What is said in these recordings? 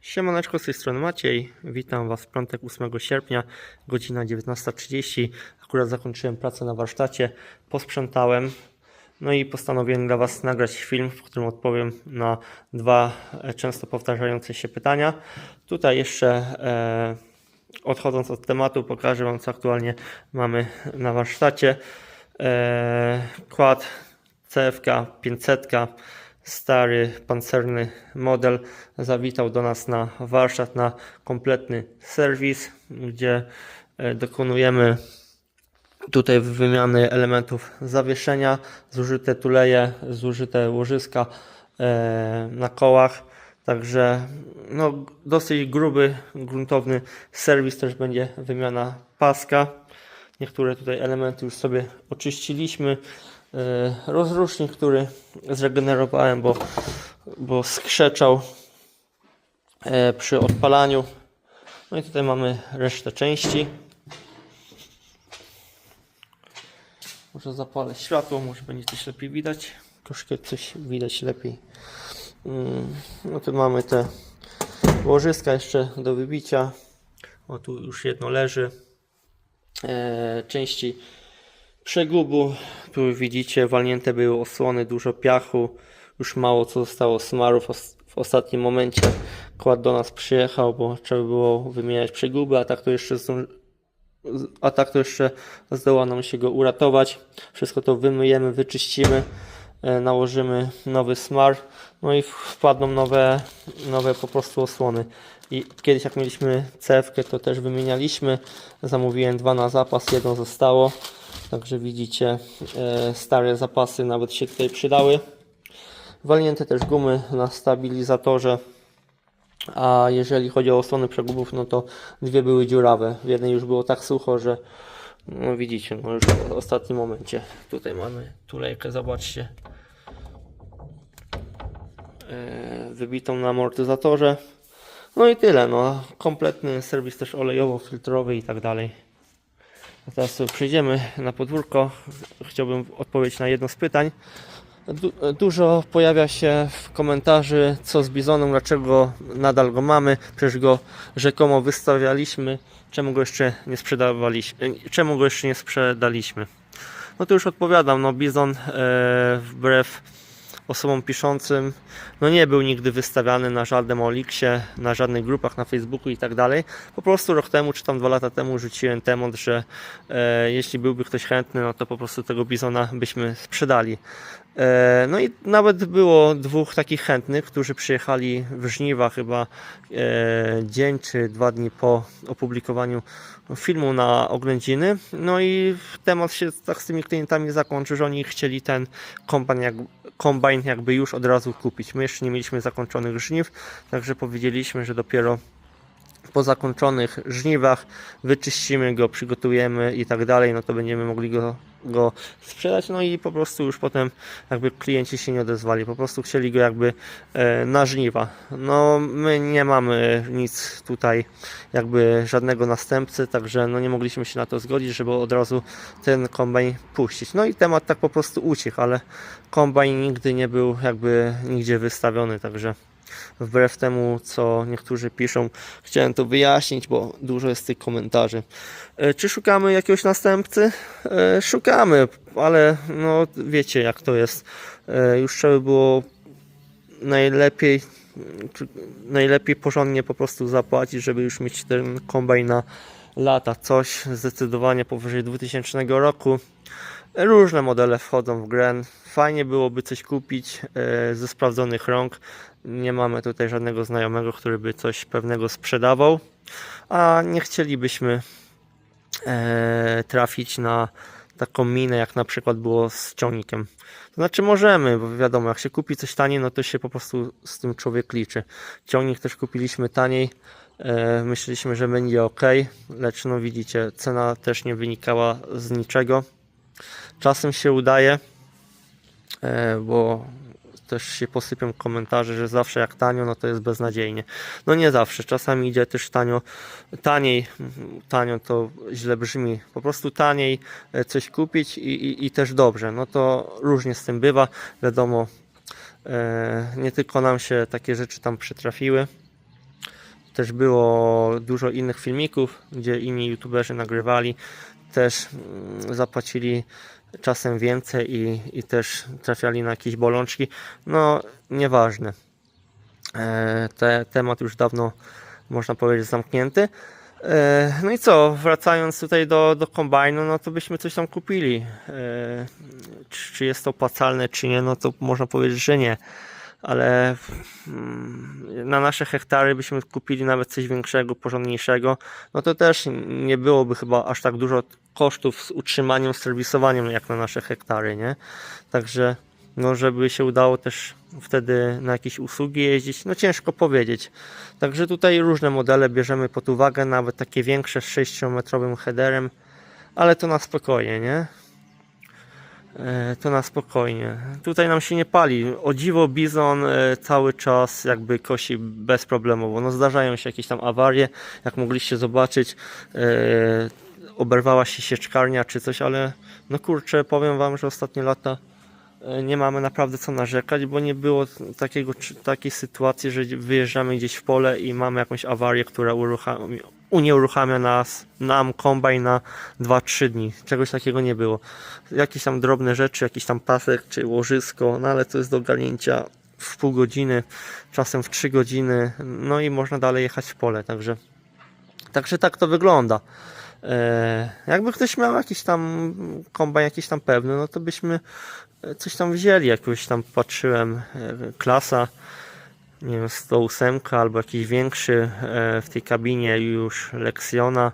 Siemaneczko, z tej strony Maciej. Witam Was w piątek 8 sierpnia, godzina 19.30. Akurat zakończyłem pracę na warsztacie, posprzątałem. No i postanowiłem dla Was nagrać film, w którym odpowiem na dwa e, często powtarzające się pytania. Tutaj jeszcze e, odchodząc od tematu, pokażę Wam, co aktualnie mamy na warsztacie. E, kład CFK 500, stary pancerny model, zawitał do nas na warsztat na kompletny serwis, gdzie e, dokonujemy tutaj wymiany elementów zawieszenia, zużyte tuleje, zużyte łożyska e, na kołach. Także no, dosyć gruby, gruntowny serwis, też będzie wymiana paska. Niektóre tutaj elementy już sobie oczyściliśmy. E, Rozrusznik, który zregenerowałem, bo, bo skrzeczał e, przy odpalaniu. No i tutaj mamy resztę części. Może zapalę światło, może będzie coś lepiej widać. Troszkę coś widać lepiej. Mm, No tu mamy te łożyska jeszcze do wybicia. O tu już jedno leży. E, części przegubu. Tu widzicie, walnięte były osłony, dużo piachu. Już mało co zostało smarów. W ostatnim momencie kład do nas przyjechał, bo trzeba było wymieniać przeguby, a tak to jeszcze a tak to jeszcze zdoła nam się go uratować. Wszystko to wymyjemy, wyczyścimy, e, nałożymy nowy smar, no i wpadną nowe, nowe po prostu osłony. I kiedyś jak mieliśmy cewkę, to też wymienialiśmy. Zamówiłem dwa na zapas, jedno zostało. Także widzicie, e, stare zapasy nawet się tutaj przydały. Walnięte też gumy na stabilizatorze. A jeżeli chodzi o osłony przegubów, no to dwie były dziurawe. W jednej już było tak sucho, że no widzicie, no już w ostatnim momencie. Tutaj mamy tulejkę, zobaczcie. E, Wybitą na amortyzatorze. No i tyle, no. Kompletny serwis też olejowo-filtrowy i tak dalej. A teraz sobie przejdziemy na podwórko. Chciałbym odpowiedzieć na jedno z pytań. Du- dużo pojawia się w komentarzy, co z bizonem, dlaczego nadal go mamy, przecież go rzekomo wystawialiśmy, czemu go jeszcze nie sprzedawaliśmy, czemu go jeszcze nie sprzedaliśmy. No to już odpowiadam, no bizon e, wbrew osobom piszącym, no nie był nigdy wystawiany na żadnym Oliksie, na żadnych grupach na Facebooku i tak dalej. Po prostu rok temu, czy tam dwa lata temu rzuciłem temat, że e, jeśli byłby ktoś chętny, no to po prostu tego bizona byśmy sprzedali. E, No i nawet było dwóch takich chętnych, którzy przyjechali w żniwa chyba e, dzień czy dwa dni po opublikowaniu filmu na oględziny. No i temat się tak z tymi klientami zakończył, że oni chcieli ten kombajn, jak, kombajn jakby już od razu kupić. My jeszcze nie mieliśmy zakończonych żniw, także powiedzieliśmy, że dopiero po zakończonych żniwach wyczyścimy go, przygotujemy i tak dalej, no to będziemy mogli go, go sprzedać. No i po prostu już potem jakby klienci się nie odezwali, po prostu chcieli go jakby e, na żniwa. No my nie mamy nic tutaj jakby żadnego następcy, także no nie mogliśmy się na to zgodzić, żeby od razu ten kombajn puścić. No i temat tak po prostu ucichł, ale kombajn nigdy nie był jakby nigdzie wystawiony, także wbrew temu, co niektórzy piszą, chciałem to wyjaśnić, bo dużo jest tych komentarzy. E, Czy szukamy jakiegoś następcy? E, Szukamy, ale no wiecie jak to jest. E, Już trzeba by było najlepiej najlepiej porządnie po prostu zapłacić, żeby już mieć ten kombajn na lata. Coś zdecydowanie powyżej 2000 roku. Różne modele wchodzą w grę. Fajnie byłoby coś kupić e, ze sprawdzonych rąk. Nie mamy tutaj żadnego znajomego, który by coś pewnego sprzedawał, a nie chcielibyśmy e, trafić na taką minę, jak na przykład było z ciągnikiem. To znaczy możemy, bo wiadomo, jak się kupi coś taniej, no to się po prostu z tym człowiek liczy. Ciągnik też kupiliśmy taniej. E, myśleliśmy, że będzie ok, lecz no widzicie, cena też nie wynikała z niczego. Czasem się udaje, e, bo też się posypią komentarze, że zawsze jak tanio, no to jest beznadziejnie. No nie zawsze, czasami idzie też tanio, taniej, tanio to źle brzmi, po prostu taniej e, coś kupić i, i, i też dobrze. No to różnie z tym bywa, wiadomo, e, nie tylko nam się takie rzeczy tam przytrafiły. też było dużo innych filmików, gdzie inni youtuberzy nagrywali, też mm, zapłacili czasem więcej i, i też trafiali na jakieś bolączki. No, nieważne. E, te, temat już dawno, można powiedzieć, zamknięty. E, No i co, wracając tutaj do, do kombajnu, no to byśmy coś tam kupili. E, Czy, czy jest to opłacalne, czy nie, no to można powiedzieć, że nie. Ale mm, na nasze hektary byśmy kupili nawet coś większego, porządniejszego, no to też nie byłoby chyba aż tak dużo kosztów z utrzymaniem, serwisowaniem jak na nasze hektary, nie? Także no żeby się udało też wtedy na jakieś usługi jeździć, no ciężko powiedzieć. Także tutaj różne modele bierzemy pod uwagę, nawet takie większe z 6-metrowym headerem, ale to na spokojnie, nie? E, To na spokojnie. Tutaj nam się nie pali. O dziwo Bizon e, cały czas jakby kosi bezproblemowo. No zdarzają się jakieś tam awarie, jak mogliście zobaczyć. e, Oberwała się sieczkarnia czy coś, ale no kurczę, powiem wam, że ostatnie lata nie mamy naprawdę co narzekać, bo nie było takiego, takiej sytuacji, że wyjeżdżamy gdzieś w pole i mamy jakąś awarię, która uruchamia, unieruchamia nas, nam kombajn na 2-3 dni. Czegoś takiego nie było. Jakieś tam drobne rzeczy, jakiś tam pasek czy łożysko, no ale to jest do ogarnięcia w pół godziny, czasem w 3 godziny, no i można dalej jechać w pole, także, także tak to wygląda. E, jakby ktoś miał jakiś tam kombajn jakiś tam pewny, no to byśmy coś tam wzięli, jakąś tam patrzyłem, e, klasa, nie wiem, 108 albo jakiś większy e, w tej kabinie już Lexiona,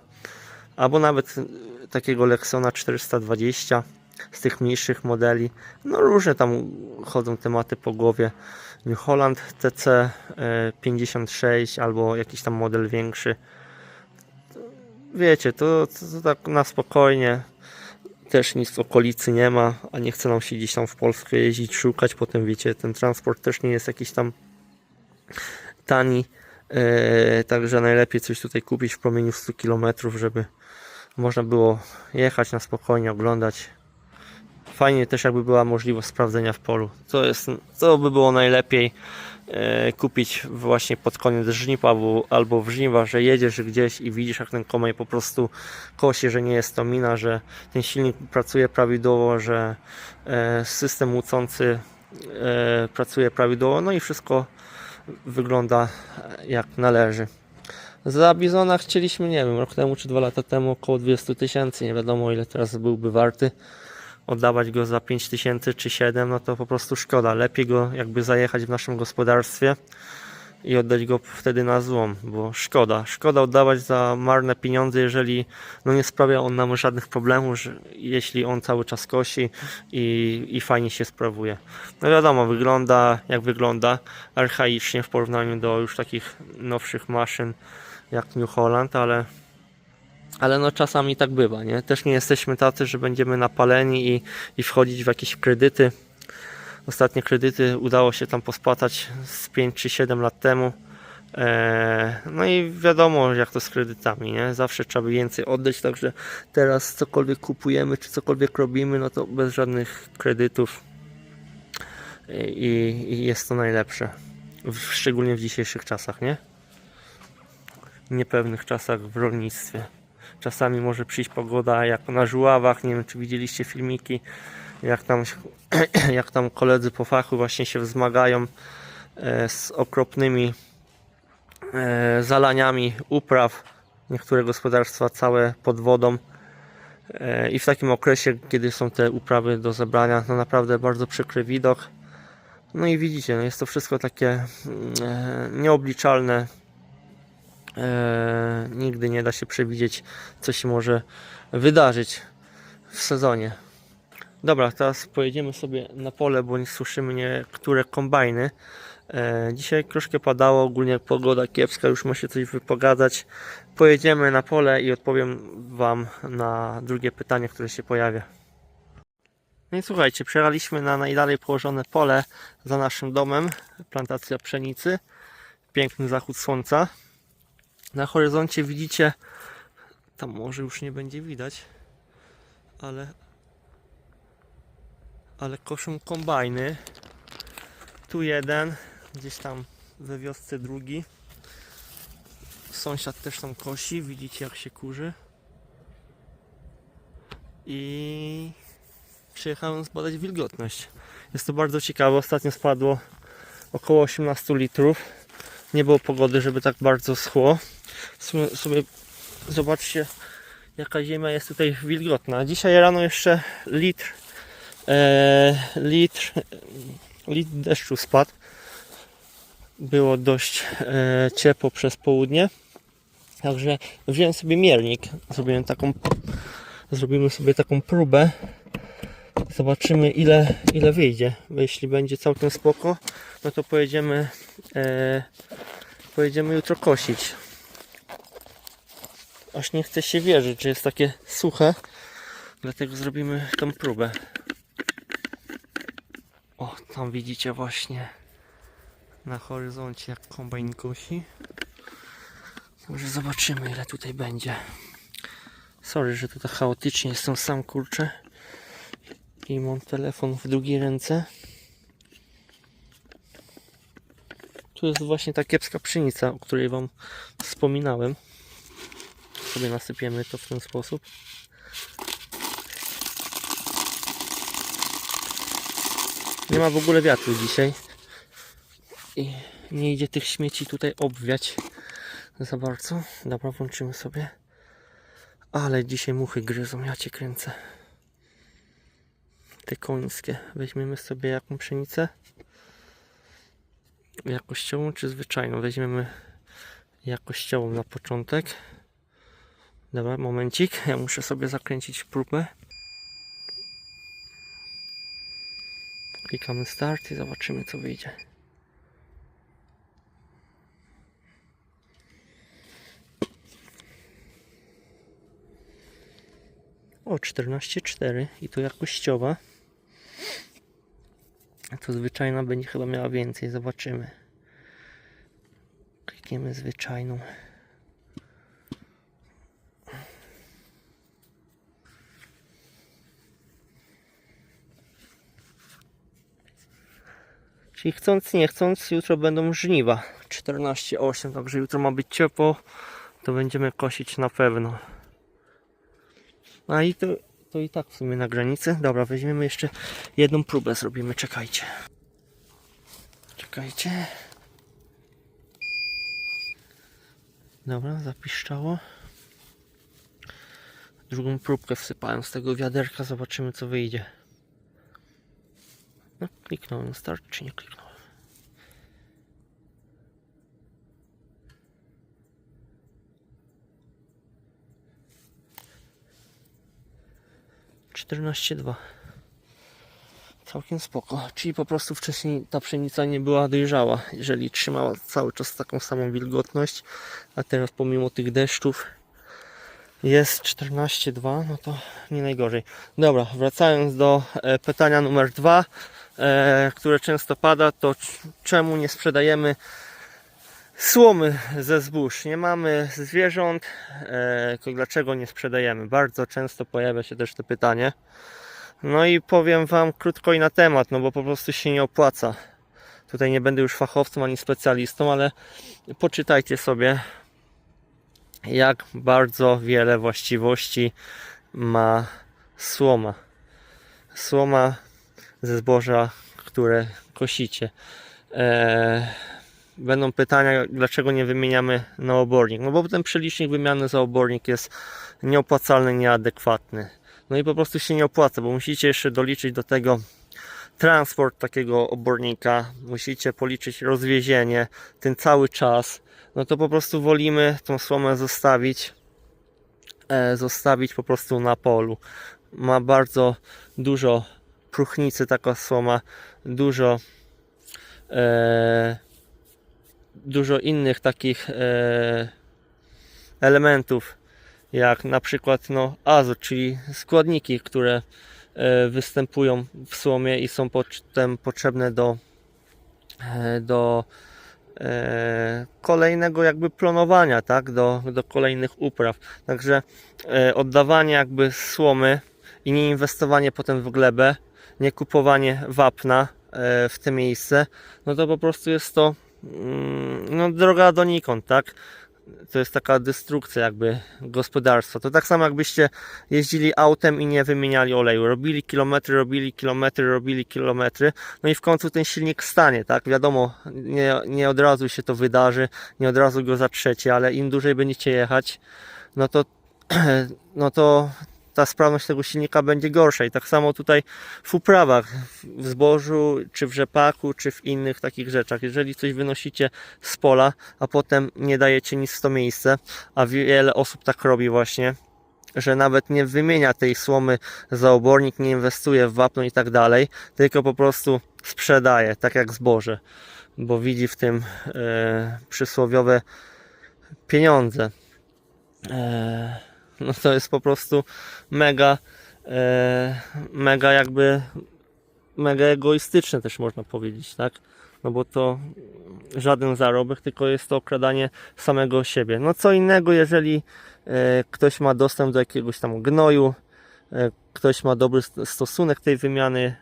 albo nawet e, takiego Lexiona 420 z tych mniejszych modeli. No różne tam chodzą tematy po głowie. New Holland TC e, 56 albo jakiś tam model większy. Wiecie, to, to, to tak na spokojnie. Też nic w okolicy nie ma, a nie chce nam się gdzieś tam w Polskę jeździć, szukać. Potem wiecie, ten transport też nie jest jakiś tam tani. E, także najlepiej coś tutaj kupić w promieniu 100 km, żeby można było jechać na spokojnie, oglądać. Fajnie też jakby była możliwość sprawdzenia w polu. To jest, to by było najlepiej e, kupić właśnie pod koniec żniw albo, w żniwa, że jedziesz gdzieś i widzisz jak ten kombajn po prostu kosi, że nie jest to mina, że ten silnik pracuje prawidłowo, że e, system łucący pracuje prawidłowo, no i wszystko wygląda jak należy. Za Bizona chcieliśmy, nie wiem, rok temu czy dwa lata temu około 200 tysięcy, nie wiadomo ile teraz byłby warty. Oddawać go za 5 tysięcy czy 7, no to po prostu szkoda. Lepiej go jakby zajechać w naszym gospodarstwie i oddać go wtedy na złom, bo szkoda. Szkoda oddawać za marne pieniądze, jeżeli no nie sprawia on nam żadnych problemów, jeśli on cały czas kosi i, i fajnie się sprawuje. No wiadomo, wygląda jak wygląda, archaicznie w porównaniu do już takich nowszych maszyn jak New Holland, ale ale no czasami tak bywa, nie? Też nie jesteśmy tacy, że będziemy napaleni i, i wchodzić w jakieś kredyty. Ostatnie kredyty udało się tam pospłacać z 5 czy 7 lat temu. Eee, no i wiadomo, jak to z kredytami, nie? Zawsze trzeba więcej oddać, także teraz cokolwiek kupujemy, czy cokolwiek robimy, no to bez żadnych kredytów i, i jest to najlepsze. Szczególnie w dzisiejszych czasach, nie? Niepewnych czasach w rolnictwie. Czasami może przyjść pogoda jak na żuławach, nie wiem czy widzieliście filmiki, jak tam, jak tam koledzy po fachu właśnie się wzmagają e, z okropnymi e, zalaniami upraw. Niektóre gospodarstwa całe pod wodą. E, I w takim okresie, kiedy są te uprawy do zebrania, no naprawdę bardzo przykry widok. No i widzicie, no jest to wszystko takie mm, nieobliczalne. Nigdy nie da się przewidzieć, co się może wydarzyć w sezonie. Dobra, teraz pojedziemy sobie na pole, bo nie słyszymy niektóre kombajny. E, dzisiaj troszkę padało, ogólnie pogoda kiepska, już ma się coś wypogadać. Pojedziemy na pole i odpowiem Wam na drugie pytanie, które się pojawia. No i słuchajcie, przejechaliśmy na najdalej położone pole za naszym domem, plantacja pszenicy. Piękny zachód słońca. Na horyzoncie widzicie, tam może już nie będzie widać, ale ale koszą kombajny. Tu jeden, gdzieś tam we wiosce drugi. Sąsiad też tam kosi, widzicie jak się kurzy. I przyjechałem zbadać wilgotność. Jest to bardzo ciekawe. Ostatnio spadło około 18 litrów. Nie było pogody, żeby tak bardzo schło. W sumie zobaczcie, jaka ziemia jest tutaj wilgotna. Dzisiaj rano jeszcze litr, litr, litr deszczu spadł. Było dość e, ciepło przez południe. Także wziąłem sobie miernik. Zrobiłem taką, zrobimy sobie taką próbę. Zobaczymy ile, ile wyjdzie. Jeśli będzie całkiem spoko, no to pojedziemy, e, pojedziemy jutro kosić. Aż nie chce się wierzyć, że jest takie suche. Dlatego zrobimy tą próbę. O, tam widzicie właśnie na horyzoncie jak kombajn kosi. Może zobaczymy ile tutaj będzie. Sorry, że to tak chaotycznie jestem sam kurczę. I mam telefon w drugiej ręce. Tu jest właśnie ta kiepska pszenica, o której wam wspominałem. Sobie nasypiemy to w ten sposób. Nie ma w ogóle wiatru dzisiaj. I nie idzie tych śmieci tutaj obwiać za bardzo. Dobra, włączymy sobie. Ale dzisiaj muchy gryzą, ja cię kręcę. Te końskie. Weźmiemy sobie jaką pszenicę? Jakościową czy zwyczajną? Weźmiemy jakościową na początek. Dobra, momencik. Ja muszę sobie zakręcić próbę. Klikamy start i zobaczymy co wyjdzie. O, 14,4 i to jakościowa. To zwyczajna będzie chyba miała więcej, zobaczymy. Klikniemy zwyczajną. Czyli chcąc nie chcąc, jutro będą żniwa. 14,8, także jutro ma być ciepło. To będziemy kosić na pewno. A i to, to i tak w sumie na granicy. Dobra, weźmiemy jeszcze jedną próbę, zrobimy. Czekajcie. Czekajcie. Dobra, zapiszczało. Drugą próbkę wsypałem z tego wiaderka, zobaczymy co wyjdzie. No, kliknąłem start, czy nie kliknąłem? Czternaście dwa. Całkiem spoko. Czyli po prostu wcześniej ta pszenica nie była dojrzała, jeżeli trzymała cały czas taką samą wilgotność, a teraz pomimo tych deszczów jest 14,2, no to nie najgorzej. Dobra, wracając do e, pytania numer dwa, e, które często pada, to czemu nie sprzedajemy słomy ze zbóż? Nie mamy zwierząt, e, to dlaczego nie sprzedajemy? Bardzo często pojawia się też to pytanie. No i powiem Wam krótko i na temat, no bo po prostu się nie opłaca. Tutaj nie będę już fachowcem ani specjalistą, ale poczytajcie sobie, jak bardzo wiele właściwości ma słoma. Słoma ze zboża, które kosicie. Eee, będą pytania, dlaczego nie wymieniamy na obornik. No bo ten przelicznik wymiany za obornik jest nieopłacalny, nieadekwatny. No i po prostu się nie opłaca, bo musicie jeszcze doliczyć do tego transport takiego obornika, musicie policzyć rozwiezienie, ten cały czas. No to po prostu wolimy tą słomę zostawić, e, zostawić po prostu na polu. Ma bardzo dużo próchnicy taka słoma, dużo e, dużo innych takich e, elementów, jak na przykład no, azot, czyli składniki, które e, występują w słomie i są potem potrzebne do, e, do e, kolejnego jakby plonowania, tak, do, do kolejnych upraw. Także e, oddawanie jakby słomy i nie inwestowanie potem w glebę, nie kupowanie wapna e, w te miejsce, no to po prostu jest to mm, no, droga donikąd, tak? to jest taka destrukcja jakby gospodarstwa. To tak samo jakbyście jeździli autem i nie wymieniali oleju. Robili kilometry, robili kilometry, robili kilometry, no i w końcu ten silnik stanie, tak? Wiadomo, nie, nie od razu się to wydarzy, nie od razu go zatrzecie, ale im dłużej będziecie jechać, no to, no to ta sprawność tego silnika będzie gorsza. I tak samo tutaj w uprawach, w zbożu, czy w rzepaku, czy w innych takich rzeczach. Jeżeli coś wynosicie z pola, a potem nie dajecie nic w to miejsce, a wiele osób tak robi właśnie, że nawet nie wymienia tej słomy za obornik, nie inwestuje w wapno i tak dalej, tylko po prostu sprzedaje, tak jak zboże, bo widzi w tym e, przysłowiowe pieniądze. E, no to jest po prostu mega, e, mega jakby, mega egoistyczne też można powiedzieć, tak? No bo to żaden zarobek, tylko jest to okradanie samego siebie. No co innego, jeżeli e, ktoś ma dostęp do jakiegoś tam gnoju, e, ktoś ma dobry st- stosunek tej wymiany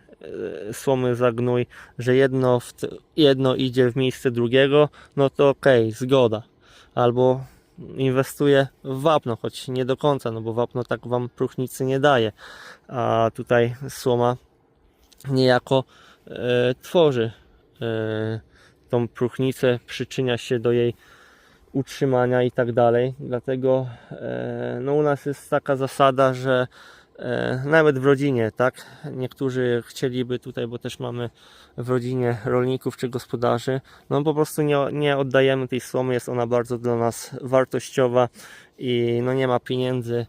e, słomy za gnój, że jedno, jedno idzie w miejsce drugiego, no to okej, zgoda. Albo inwestuje w wapno, choć nie do końca, no bo wapno tak wam próchnicy nie daje, a tutaj słoma niejako e, tworzy e, tą próchnicę, przyczynia się do jej utrzymania i tak dalej. Dlatego e, no u nas jest taka zasada, że nawet w rodzinie, tak? Niektórzy chcieliby tutaj, bo też mamy w rodzinie rolników czy gospodarzy, no po prostu nie, nie oddajemy tej słomy, jest ona bardzo dla nas wartościowa i no nie ma pieniędzy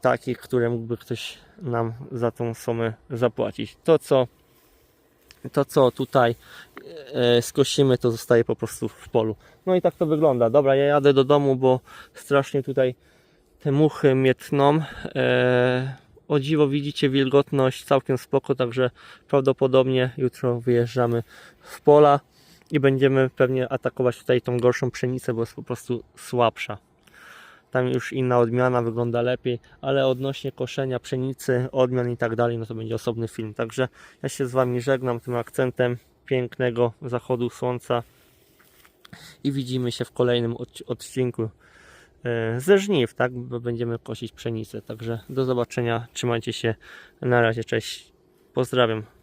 takich, które mógłby ktoś nam za tą słomę zapłacić. To co to co tutaj e, skosimy, to zostaje po prostu w polu. No i tak to wygląda. Dobra, ja jadę do domu, bo strasznie tutaj te muchy mnie tną. E, o dziwo widzicie wilgotność całkiem spoko, także prawdopodobnie jutro wyjeżdżamy w pola i będziemy pewnie atakować tutaj tą gorszą pszenicę, bo jest po prostu słabsza. Tam już inna odmiana wygląda lepiej, ale odnośnie koszenia pszenicy, odmian i tak dalej, no to będzie osobny film. Także ja się z Wami żegnam tym akcentem pięknego zachodu słońca i widzimy się w kolejnym odci- odcinku ze żniw, tak? Bo będziemy kosić pszenicę. Także do zobaczenia, trzymajcie się, na razie, cześć, pozdrawiam.